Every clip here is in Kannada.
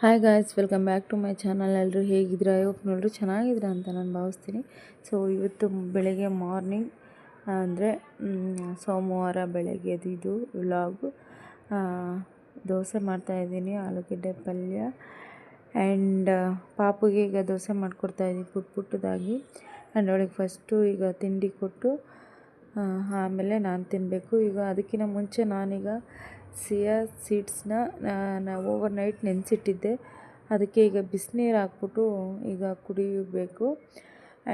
Hi guys welcome back to my channel ಎಲ್ಲರೂ ಹೇಗಿದ್ರೆ ಐ ಹೋಪ್ ನೋಡ್ರಿ ಚೆನ್ನಾಗಿದ್ದೀರಾ ಅಂತ ನಾನು ಭಾವಿಸ್ತೀನಿ. ಸೊ ಇವತ್ತು ಬೆಳಗ್ಗೆ ಮಾರ್ನಿಂಗ್ ಅಂದರೆ ಸೋಮವಾರ ಬೆಳಗ್ಗೆದು ಇದು ವ್ಲಾಗು ದೋಸೆ ಮಾಡ್ತಾಯಿದ್ದೀನಿ ಆಲೂಗಡ್ಡೆ ಪಲ್ಯ ಆ್ಯಂಡ್ ಪಾಪುಗೆ ಈಗ ದೋಸೆ ಮಾಡಿಕೊಡ್ತಾಯಿದ್ದೀನಿ ಪುಟ್ ಪುಟ್ಟದಾಗಿ. ಆ್ಯಂಡ್ ಅವಳಿಗೆ ಫಸ್ಟು ಈಗ ತಿಂಡಿ ಕೊಟ್ಟು ಆಮೇಲೆ ನಾನು ತಿನ್ನಬೇಕು ಈಗ ಅದಕ್ಕಿಂತ ಮುಂಚೆ ನಾನೀಗ ಸಿಯಾ ಸೀಡ್ಸ್ನ ನಾನು ಓವರ್ ನೈಟ್ ನೆನೆಸಿಟ್ಟಿದ್ದೆ. ಅದಕ್ಕೆ ಈಗ ಬಿಸಿನೀರು ಹಾಕ್ಬಿಟ್ಟು ಈಗ ಕುಡಿಯಬೇಕು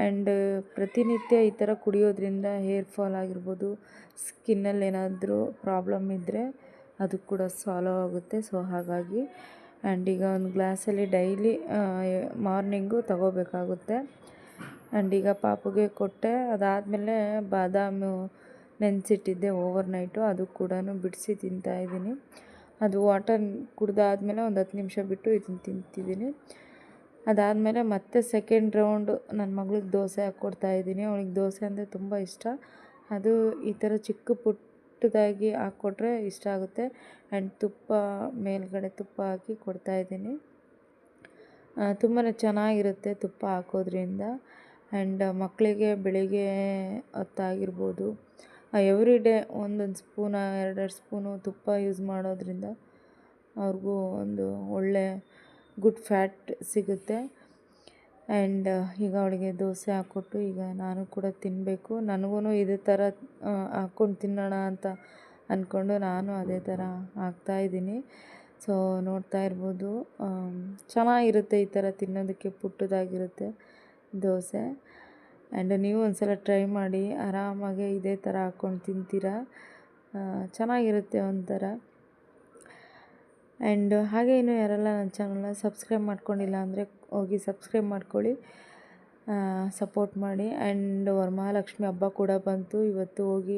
ಆ್ಯಂಡ್ ಪ್ರತಿನಿತ್ಯ ಈ ಥರ ಕುಡಿಯೋದ್ರಿಂದ ಹೇರ್ ಫಾಲ್ ಆಗಿರ್ಬೋದು, ಸ್ಕಿನ್ನಲ್ಲಿ ಏನಾದರೂ ಪ್ರಾಬ್ಲಮ್ ಇದ್ದರೆ ಅದು ಕೂಡ ಸಾಲ್ವ್ ಆಗುತ್ತೆ. ಸೊ ಹಾಗಾಗಿ ಆ್ಯಂಡ್ ಈಗ ಒಂದು ಗ್ಲಾಸಲ್ಲಿ ಡೈಲಿ ಮಾರ್ನಿಂಗು ತಗೋಬೇಕಾಗುತ್ತೆ. ಆ್ಯಂಡ್ ಈಗ ಪಾಪುಗೆ ಕೊಟ್ಟೆ, ಅದಾದಮೇಲೆ ಬಾದಾಮಿ ನೆನೆಸಿಟ್ಟಿದ್ದೆ ಓವರ್ ನೈಟು ಅದು ಕೂಡ ಬಿಡಿಸಿ ತಿಂತಾಯಿದ್ದೀನಿ ಅದು ವಾಟರ್ ಕುಡ್ದಾದ್ಮೇಲೆ ಒಂದು ಹತ್ತು ನಿಮಿಷ ಬಿಟ್ಟು ಇದನ್ನು ತಿಂತಿದ್ದೀನಿ. ಅದಾದಮೇಲೆ ಮತ್ತೆ ಸೆಕೆಂಡ್ ರೌಂಡು ನನ್ನ ಮಗಳಿಗೆ ದೋಸೆ ಹಾಕ್ಕೊಡ್ತಾಯಿದ್ದೀನಿ ಅವಳಿಗೆ ದೋಸೆ ಅಂದರೆ ತುಂಬ ಇಷ್ಟ. ಅದು ಈ ಥರ ಚಿಕ್ಕ ಪುಟ್ಟದಾಗಿ ಹಾಕ್ಕೊಟ್ರೆ ಇಷ್ಟ ಆಗುತ್ತೆ. ಆ್ಯಂಡ್ ತುಪ್ಪ ಮೇಲ್ಗಡೆ ತುಪ್ಪ ಹಾಕಿ ಕೊಡ್ತಾಯಿದ್ದೀನಿ ತುಂಬಾ ಚೆನ್ನಾಗಿರುತ್ತೆ ತುಪ್ಪ ಹಾಕೋದ್ರಿಂದ. ಆ್ಯಂಡ್ ಮಕ್ಕಳಿಗೆ ಬೆಳಿಗ್ಗೆ ಹೊತ್ತಾಗಿರ್ಬೋದು. ಎವ್ರಿ ಡೇ ಒಂದೊಂದು ಸ್ಪೂನ ಎರಡೆರಡು ಸ್ಪೂನು ತುಪ್ಪ ಯೂಸ್ ಮಾಡೋದ್ರಿಂದ ಅವ್ರಿಗೂ ಒಂದು ಒಳ್ಳೆ ಗುಡ್ ಫ್ಯಾಟ್ ಸಿಗುತ್ತೆ. ಆ್ಯಂಡ್ ಈಗ ಅವಳಿಗೆ ದೋಸೆ ಹಾಕ್ಕೊಟ್ಟು ಈಗ ನಾನು ಕೂಡ ತಿನ್ನಬೇಕು ನನಗೂ ಇದೇ ಥರ ಹಾಕ್ಕೊಂಡು ತಿನ್ನೋಣ ಅಂತ ಅಂದ್ಕೊಂಡು ನಾನು ಅದೇ ಥರ ಹಾಕ್ತಾಯಿದ್ದೀನಿ ಸೊ ನೋಡ್ತಾ ಇರ್ಬೋದು ಚೆನ್ನಾಗಿರುತ್ತೆ ಈ ಥರ ತಿನ್ನೋದಕ್ಕೆ ಪುಟ್ಟದಾಗಿರುತ್ತೆ ದೋಸೆ. ಆ್ಯಂಡ್ ನೀವು ಒಂದು ಸಲ ಟ್ರೈ ಮಾಡಿ, ಆರಾಮಾಗೆ ಇದೇ ಥರ ಹಾಕ್ಕೊಂಡು ತಿಂತೀರ? ಚೆನ್ನಾಗಿರುತ್ತೆ ಒಂಥರ. ಆ್ಯಂಡ್ ಹಾಗೆ ಇನ್ನೂ ಯಾರೆಲ್ಲ ನನ್ನ ಚಾನಲ್ನ ಸಬ್ಸ್ಕ್ರೈಬ್ ಮಾಡ್ಕೊಂಡಿಲ್ಲ ಅಂದರೆ ಹೋಗಿ ಸಬ್ಸ್ಕ್ರೈಬ್ ಮಾಡ್ಕೊಳ್ಳಿ. ಸಪೋರ್ಟ್ ಮಾಡಿ. ಆ್ಯಂಡ್ ವರಮಹಾಲಕ್ಷ್ಮಿ ಹಬ್ಬ ಕೂಡ ಬಂತು. ಇವತ್ತು ಹೋಗಿ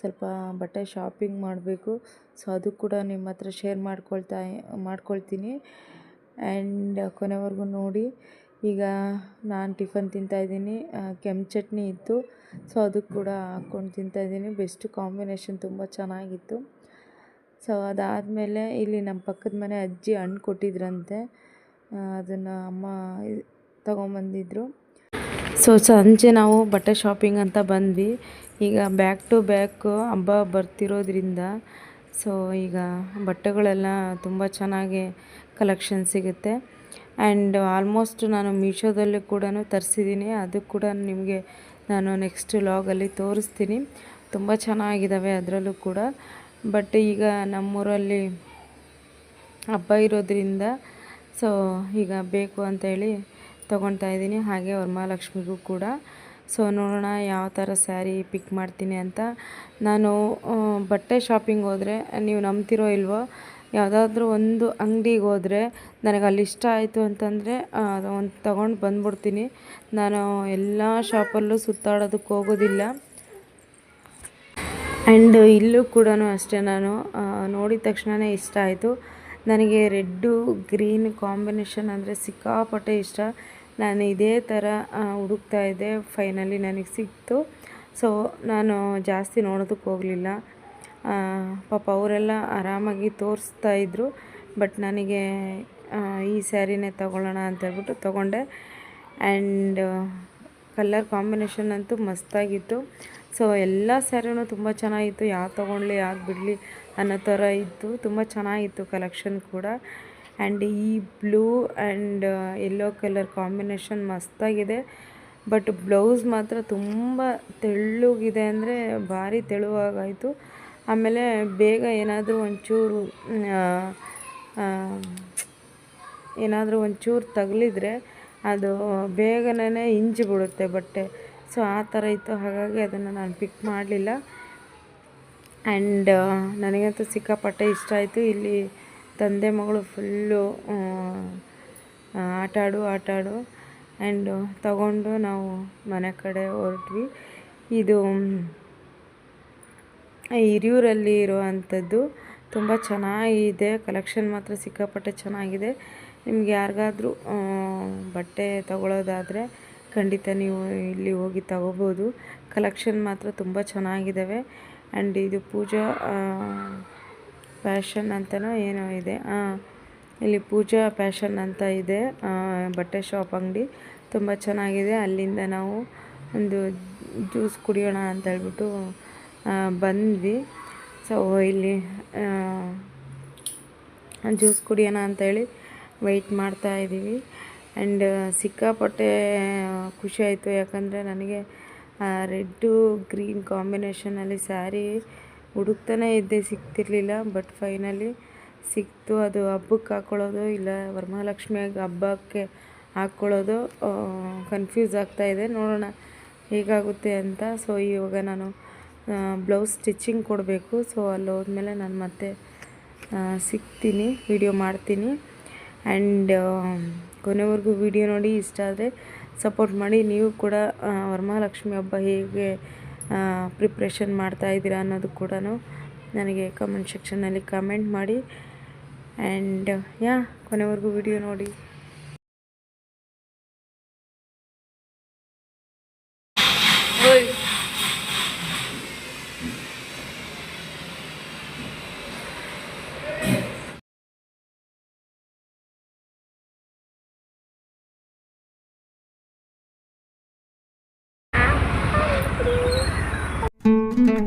ಸ್ವಲ್ಪ ಬಟ್ಟೆ ಶಾಪಿಂಗ್ ಮಾಡಬೇಕು. ಸೊ ಅದು ಕೂಡ ನಿಮ್ಮ ಹತ್ರ ಶೇರ್ ಮಾಡ್ಕೊಳ್ತಾ, ಮಾಡ್ಕೊಳ್ತೀನಿ. ಆ್ಯಂಡ್ ಕೊನೆವರೆಗೂ ನೋಡಿ. ಈಗ ನಾನು ಟಿಫನ್ ತಿಂತಾಯಿದ್ದೀನಿ ಕೆಂಪು ಚಟ್ನಿ ಇತ್ತು. ಸೊ ಅದಕ್ಕೆ ಕೂಡ ಹಾಕ್ಕೊಂಡು ತಿಂತಾಯಿದ್ದೀನಿ ಬೆಸ್ಟ್ ಕಾಂಬಿನೇಷನ್ ತುಂಬ ಚೆನ್ನಾಗಿತ್ತು. ಸೊ ಅದಾದಮೇಲೆ ಇಲ್ಲಿ ನಮ್ಮ ಪಕ್ಕದ ಮನೆ ಅಜ್ಜಿ ಹಣ್ಣು ಕೊಟ್ಟಿದ್ರಂತೆ. ಅದನ್ನು ಅಮ್ಮ ತೊಗೊಂಬಂದಿದ್ರು. ಸೊ ಸಂಜೆ ನಾವು ಬಟ್ಟೆ ಶಾಪಿಂಗ್ ಅಂತ ಬಂದ್ವಿ. ಈಗ ಬ್ಯಾಕ್ ಟು ಬ್ಯಾಕ್ ಹಬ್ಬ ಬರ್ತಿರೋದ್ರಿಂದ ಸೊ ಈಗ ಬಟ್ಟೆಗಳೆಲ್ಲ ತುಂಬ ಚೆನ್ನಾಗಿ ಕಲೆಕ್ಷನ್ ಸಿಗುತ್ತೆ. ಆ್ಯಂಡ್ ಆಲ್ಮೋಸ್ಟ್ ನಾನು ಮೀಶೋದಲ್ಲೂ ಕೂಡ ತರಿಸಿದ್ದೀನಿ. ಅದು ಕೂಡ ನಿಮಗೆ ನಾನು ನೆಕ್ಸ್ಟ್ ಲಾಗಲ್ಲಿ ತೋರಿಸ್ತೀನಿ. ತುಂಬ ಚೆನ್ನಾಗಿದ್ದಾವೆ ಅದರಲ್ಲೂ ಕೂಡ. ಬಟ್ ಈಗ ನಮ್ಮೂರಲ್ಲಿ ಹಬ್ಬ ಇರೋದ್ರಿಂದ ಸೊ ಈಗ ಬೇಕು ಅಂತೇಳಿ ತೊಗೊಳ್ತಾ ಇದ್ದೀನಿ. ಹಾಗೆ ವರಮಹಾಲಕ್ಷ್ಮಿಗೂ ಕೂಡ. ಸೊ ನೋಡೋಣ ಯಾವ ಥರ ಸ್ಯಾರಿ ಪಿಕ್ ಮಾಡ್ತೀನಿ ಅಂತ. ನಾನು ಬಟ್ಟೆ ಶಾಪಿಂಗ್ ಹೋದರೆ, ನೀವು ನಂಬ್ತಿರೋ ಇಲ್ವೋ ಯಾವುದಾದ್ರೂ ಒಂದು ಅಂಗಡಿಗೆ ಹೋದರೆ ನನಗೆ ಅಲ್ಲಿ ಇಷ್ಟ ಆಯಿತು ಅಂತಂದರೆ ಒಂದು ತಗೊಂಡು ಬಂದ್ಬಿಡ್ತೀನಿ. ನಾನು ಎಲ್ಲ ಶಾಪಲ್ಲೂ ಸುತ್ತಾಡೋದಕ್ಕೆ ಹೋಗೋದಿಲ್ಲ. ಆ್ಯಂಡ್ ಇಲ್ಲೂ ಕೂಡ ಅಷ್ಟೇ ನಾನು ನೋಡಿದ ತಕ್ಷಣವೇ ಇಷ್ಟ ಆಯಿತು. ನನಗೆ ರೆಡ್ಡು, ಗ್ರೀನ್ ಕಾಂಬಿನೇಷನ್ ಅಂದರೆ ಸಿಕ್ಕಾಪಟ್ಟೆ ಇಷ್ಟ. ನಾನು ಇದೇ ಥರ ಹುಡುಕ್ತಾ ಇದ್ದೆ. ಫೈನಲಿ ನನಗೆ ಸಿಕ್ತು. ಸೊ, ನಾನು ಜಾಸ್ತಿ ನೋಡೋದಕ್ಕೆ ಹೋಗಲಿಲ್ಲ. ಪಾಪ ಅವರೆಲ್ಲ ಆರಾಮಾಗಿ ತೋರಿಸ್ತಾ ಇದ್ದರು ಬಟ್ ನನಗೆ ಈ ಸ್ಯಾರಿನೇ ತೊಗೊಳ್ಳೋಣ ಅಂತ ಹೇಳ್ಬಿಟ್ಟು ತೊಗೊಂಡೆ. ಆ್ಯಂಡ್ ಕಲರ್ ಕಾಂಬಿನೇಷನ್ ಅಂತೂ ಮಸ್ತಾಗಿತ್ತು. ಸೊ ಎಲ್ಲ ಸ್ಯಾರಿನೂ ತುಂಬ ಚೆನ್ನಾಗಿತ್ತು. ಯಾವ ತೊಗೊಳ್ಳಿ ಯಾವ್ದು ಬಿಡಲಿ ಅನ್ನೋ ಥರ ಇತ್ತು. ತುಂಬ ಚೆನ್ನಾಗಿತ್ತು ಕಲೆಕ್ಷನ್ ಕೂಡ. ಆ್ಯಂಡ್ ಈ blue and yellow colour combination ಮಸ್ತಾಗಿದೆ. But blouse ಮಾತ್ರ ತುಂಬ ತೆಳ್ಳಗಿದೆ ಅಂದರೆ ಭಾರಿ ತೆಳುವಾಗಾಯಿತು ಆಮೇಲೆ ಬೇಗ ಏನಾದರೂ ಒಂಚೂರು ಏನಾದರೂ ಒಂಚೂರು ತಗಲಿದ್ರೆ ಅದು ಬೇಗನೇ ಇಂಜಿ ಬಿಡುತ್ತೆ ಬಟ್ಟೆ. ಸೊ ಆ ಥರ ಇತ್ತು. ಹಾಗಾಗಿ ಅದನ್ನು ನಾನು ಪಿಕ್ ಮಾಡಲಿಲ್ಲ. ಆ್ಯಂಡ್ ನನಗಂತೂ ಸಿಕ್ಕಾಪಟ್ಟೆ ಇಷ್ಟ ಆಯಿತು. ಇಲ್ಲಿ ತಂದೆ ಮಗಳು ಫುಲ್ಲು ಆಟಾಡು ಆಟಾಡು. ಆ್ಯಂಡು ತಗೊಂಡು ನಾವು ಮನೆ ಕಡೆ ಹೊರಟ್ವಿ. ಇದು ಹಿರಿಯೂರಲ್ಲಿ ಇರುವಂಥದ್ದು ತುಂಬ ಚೆನ್ನಾಗಿದೆ. ಕಲೆಕ್ಷನ್ ಮಾತ್ರ ಸಿಕ್ಕಾಪಟ್ಟೆ ಚೆನ್ನಾಗಿದೆ. ನಿಮ್ಗೆ ಯಾರಿಗಾದ್ರೂ ಬಟ್ಟೆ ತಗೊಳ್ಳೋದಾದರೆ ಖಂಡಿತ ನೀವು ಇಲ್ಲಿ ಹೋಗಿ ತಗೋಬೋದು. ಕಲೆಕ್ಷನ್ ಮಾತ್ರ ತುಂಬ ಚೆನ್ನಾಗಿದ್ದಾವೆ ಆ್ಯಂಡ್ ಇದು ಪೂಜಾ ಫ್ಯಾಷನ್ ಅಂತಲೋ ಏನೋ ಇದೆ. ಇಲ್ಲಿ ಪೂಜಾ ಫ್ಯಾಷನ್ ಅಂತ ಇದೆ. ಬಟ್ಟೆ ಶಾಪ್ ಅಂಗಡಿ. ತುಂಬ ಚೆನ್ನಾಗಿದೆ. ಅಲ್ಲಿಂದ ನಾವು ಒಂದು ಜ್ಯೂಸ್ ಕುಡಿಯೋಣ ಅಂತ ಹೇಳ್ಬಿಟ್ಟು ಬಂದ್ವಿ. ಸೊ ಇಲ್ಲಿ ಜ್ಯೂಸ್ ಕುಡಿಯೋಣ ಅಂತೇಳಿ ವೆಯ್ಟ್ ಮಾಡ್ತಾ ಇದ್ದೀವಿ. ಆ್ಯಂಡ್ ಸಿಕ್ಕಾಪಟ್ಟೆ ಖುಷಿ ಆಯಿತು. ಯಾಕಂದರೆ ನನಗೆ ರೆಡ್ಡು ಗ್ರೀನ್ ಕಾಂಬಿನೇಷನಲ್ಲಿ ಸ್ಯಾರಿ ಹುಡುಕ್ತಾನೆ ಇದ್ದೆ ಸಿಗ್ತಿರ್ಲಿಲ್ಲ. ಬಟ್ ಫೈನಲಿ ಸಿಕ್ತು. ಅದು ಹಬ್ಬಕ್ಕೆ ಹಾಕ್ಕೊಳ್ಳೋದು ಇಲ್ಲ ವರಮಹಾಲಕ್ಷ್ಮಿಯಾಗ ಹಬ್ಬಕ್ಕೆ ಹಾಕ್ಕೊಳ್ಳೋದು ಕನ್ಫ್ಯೂಸ್ ಆಗ್ತಾಯಿದೆ ನೋಡೋಣ ಹೇಗಾಗುತ್ತೆ ಅಂತ. ಸೊ ಇವಾಗ ನಾನು ಬ್ಲೌಸ್ ಸ್ಟಿಚ್ಚಿಂಗ್ ಕೊಡಬೇಕು. ಸೊ ಅಲ್ಲಿ ಹೋದ್ಮೇಲೆ ನಾನು ಮತ್ತೆ ಸಿಗ್ತೀನಿ ವಿಡಿಯೋ ಮಾಡ್ತೀನಿ. ಆ್ಯಂಡ್ ಕೊನೆವರೆಗೂ ವಿಡಿಯೋ ನೋಡಿ, ಇಷ್ಟ ಆದರೆ ಸಪೋರ್ಟ್ ಮಾಡಿ. ನೀವು ಕೂಡ ವರ್ಮಹಾಲಕ್ಷ್ಮಿ ಹಬ್ಬ ಹೇಗೆ ಪ್ರಿಪ್ರೇಷನ್ ಮಾಡ್ತಾ ಇದ್ದೀರಾ ಅನ್ನೋದು ಕೂಡ ನನಗೆ ಕಮೆಂಟ್ ಸೆಕ್ಷನ್ನಲ್ಲಿ ಕಮೆಂಟ್ ಮಾಡಿ. ಆ್ಯಂಡ್ ಯಾ, ಕೊನೆವರೆಗೂ ವಿಡಿಯೋ ನೋಡಿ. ಓಕೆ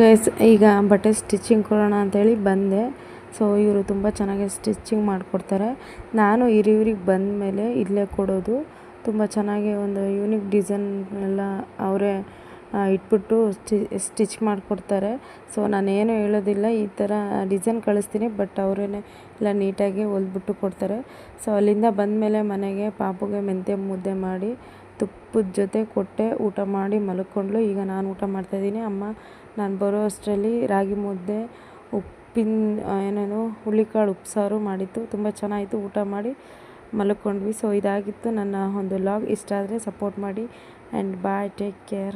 ಗೈಸ್ ಈಗ ಬಟ್ಟೆ ಸ್ಟಿಚಿಂಗ್ ಕೊಡೋಣ ಅಂತೇಳಿ ಬಂದೆ. ಸೊ ಇವರು ತುಂಬ ಚೆನ್ನಾಗಿ ಸ್ಟಿಚಿಂಗ್ ಮಾಡಿಕೊಡ್ತಾರೆ. ನಾನು ಹಿರಿಯೂರಿಗೆ ಬಂದ ಮೇಲೆ ಇಲ್ಲೇ ಕೊಡೋದು. ತುಂಬ ಚೆನ್ನಾಗಿ ಒಂದು ಯೂನಿಕ್ ಡಿಸೈನ್ ಎಲ್ಲ ಅವರೇ ಇಟ್ಬಿಟ್ಟು ಸ್ಟಿ, ಸ್ಟಿಚ್ ಮಾಡಿಕೊಡ್ತಾರೆ. ಸೊ, ನಾನೇನು ಹೇಳೋದಿಲ್ಲ, ಈ ಥರ ಡಿಸೈನ್ ಕಳಿಸ್ತೀನಿ, ಬಟ್ ಅವರೇ ಎಲ್ಲ ನೀಟಾಗಿ ಹೊಲ್ದ್ಬಿಟ್ಟು ಕೊಡ್ತಾರೆ. ಸೊ, ಅಲ್ಲಿಂದ ಬಂದಮೇಲೆ ಮನೆಗೆ ಪಾಪುಗೆ ಮೆಂತ್ಯ ಮುದ್ದೆ ಮಾಡಿ, ತುಪ್ಪದ ಜೊತೆ ಕೊಟ್ಟೆ, ಊಟ ಮಾಡಿ ಮಲ್ಕೊಂಡ್ಲು ಈಗ ನಾನು ಊಟ ಮಾಡ್ತಾಯಿದ್ದೀನಿ ಅಮ್ಮ, ನಾನು ಬರೋ ಅಷ್ಟರಲ್ಲಿ ರಾಗಿ ಮುದ್ದೆ, ಉಪ್ಪಿನ ಏನೇನು ಹುಳ್ಳಿಕಾಳು ಉಪ್ಸಾರು ಮಾಡಿತ್ತು. ತುಂಬ ಚೆನ್ನಾಗಿತ್ತು. ಊಟ ಮಾಡಿ ಮಲ್ಕೊಂಡ್ವಿ. ಸೊ, ಇದಾಗಿತ್ತು ನನ್ನ ಒಂದು ಲಾಗ್ ಇಷ್ಟ ಆದರೆ ಸಪೋರ್ಟ್ ಮಾಡಿ. And bye, take care.